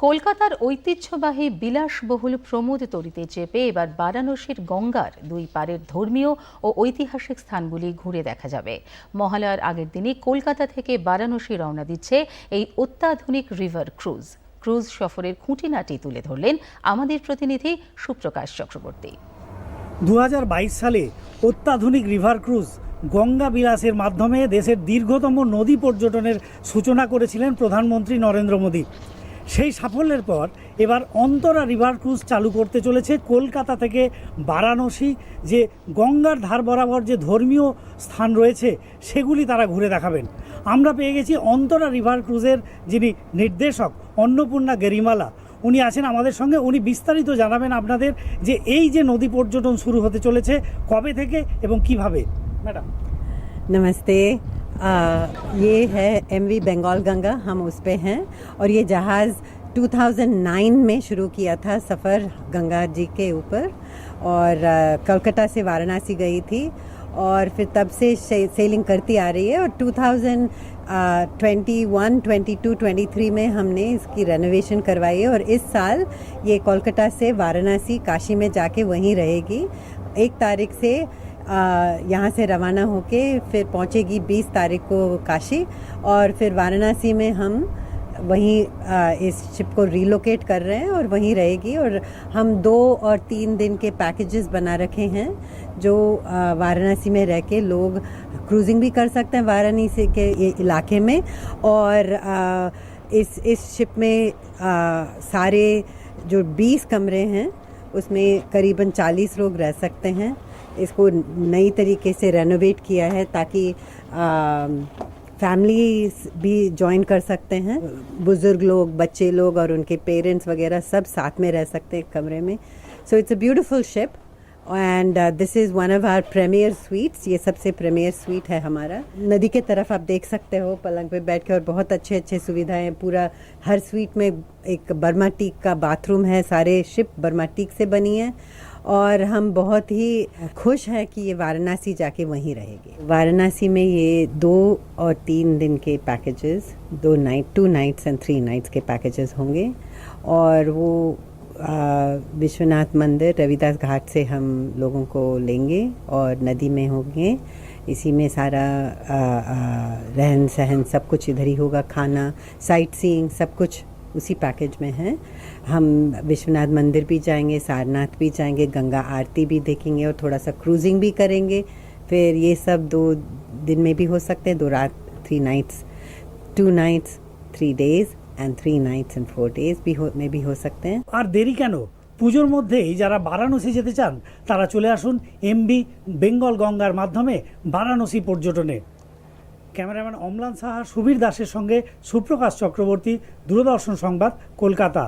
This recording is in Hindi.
কলকাতার ঐতিহ্যবাহী বিলাসবহুল প্রমোদ তরিতে চেপে এবার বারাণসীর গঙ্গার দুই পারের ধর্মীয় ও ঐতিহাসিক স্থানগুলি ঘুরে দেখা যাবে। মহালয়ার আগের দিনই কলকাতা থেকে বারাণসী রওনা দিচ্ছে এই অত্যাধুনিক রিভার ক্রুজ। ক্রুজ সফরের খুঁটিনাটি তুলে ধরলেন আমাদের প্রতিনিধি সুপ্রকাশ চক্রবর্তী। দু হাজার বাইশ সালে অত্যাধুনিক রিভার ক্রুজ গঙ্গা বিলাসের মাধ্যমে দেশের দীর্ঘতম নদী পর্যটনের সূচনা করেছিলেন প্রধানমন্ত্রী নরেন্দ্র মোদী। সেই সাফল্যের পর এবার অন্তরা রিভার ক্রুজ চালু করতে চলেছে কলকাতা থেকে বারাণসী, যে গঙ্গার ধার বরাবর যে ধর্মীয় স্থান রয়েছে সেগুলি তারা ঘুরে দেখাবেন। আমরা পেয়ে গেছি অন্তরা রিভার ক্রুজের যিনি নির্দেশক অন্নপূর্ণা গেরিমালা, উনি আছেন আমাদের সঙ্গে। উনি বিস্তারিত জানাবেন আপনাদের যে এই যে নদী পর্যটন শুরু হতে চলেছে, কবে থেকে এবং কীভাবে? ম্যাডাম। নমস্তে। आ, ये है एम वी बंगाल गंगा हम उस पर हैं। और ये जहाज़ 2009 में शुरू किया था सफ़र गंगा जी के ऊपर। और कलकत्ता से वाराणसी गई थी। और फिर तब से सेलिंग करती आ रही है। और 2021, 22, 23 में हमने इसकी रेनोवेशन करवाई है। और इस साल ये कोलकाता से वाराणसी काशी में जाके वहीं रहेगी। एक तारीख से यहाँ से रवाना होके फिर पहुँचेगी 20 तारीख को काशी और फिर वाराणसी में हम वहीं इस शिप को रिलोकेट कर रहे हैं और वहीं रहेगी और हम दो और तीन दिन के पैकेजेस बना रखे हैं जो वाराणसी में रह के लोग क्रूजिंग भी कर सकते हैं वाराणसी के इलाके में और इस इस शिप में आ, सारे जो 20 कमरे हैं उसमें करीबन 40 लोग रह सकते हैं। इसको नई तरीके से रेनोवेट किया है ताकि फैमिली भी ज्वाइन कर सकते हैं। बुज़ुर्ग लोग, बच्चे लोग और उनके पेरेंट्स वगैरह सब साथ में रह सकते हैं कमरे में। So it's a beautiful ship and this is one of our premier suites ये सबसे प्रीमियर स्वीट है हमारा। नदी के तरफ़ आप देख सकते हो, पलंग पे बैठ के और बहुत अच्छे अच्छे सुविधाएँ। पूरा हर स्वीट में एक बर्मा टीक का बाथरूम है। सारे शिप बर्मा टीक से बनी है। और हम बहुत ही खुश हैं कि ये वाराणसी जाके वहीं रहेगी। वाराणसी में ये दो और तीन दिन के पैकेजेस दो night two nights and three nights के पैकेजेस होंगे। और वो विश्वनाथ मंदिर रविदास घाट से हम लोगों को लेंगे और नदी में होंगे। इसी में सारा आ, आ, रहन सहन सब कुछ इधर ही होगा खाना साइट सीइंग सब कुछ। उसी पैकेज में है हम विश्वनाथ मंदिर भी जाएंगे सारनाथ भी जाएंगे गंगा आरती भी देखेंगे और थोड़ा सा क्रूजिंग भी करेंगे फिर ये सब दो दिन में भी हो सकते हैं दो रात three nights two nights three days and three nights and four days भी हो में भी हो सकते हैं আর দেরি কেন পুজোর মধ্যেই যারা বারাণসী যেতে চান তারা চলে আসুন এমবি বেঙ্গল গঙ্গার মাধ্যমে বারাণসী পর্যটনে ক্যামেরাম্যান অম্লান সাহা সুবীর দাসের সঙ্গে সুপ্রকাশ চক্রবর্তী দূরদর্শন সংবাদ কলকাতা।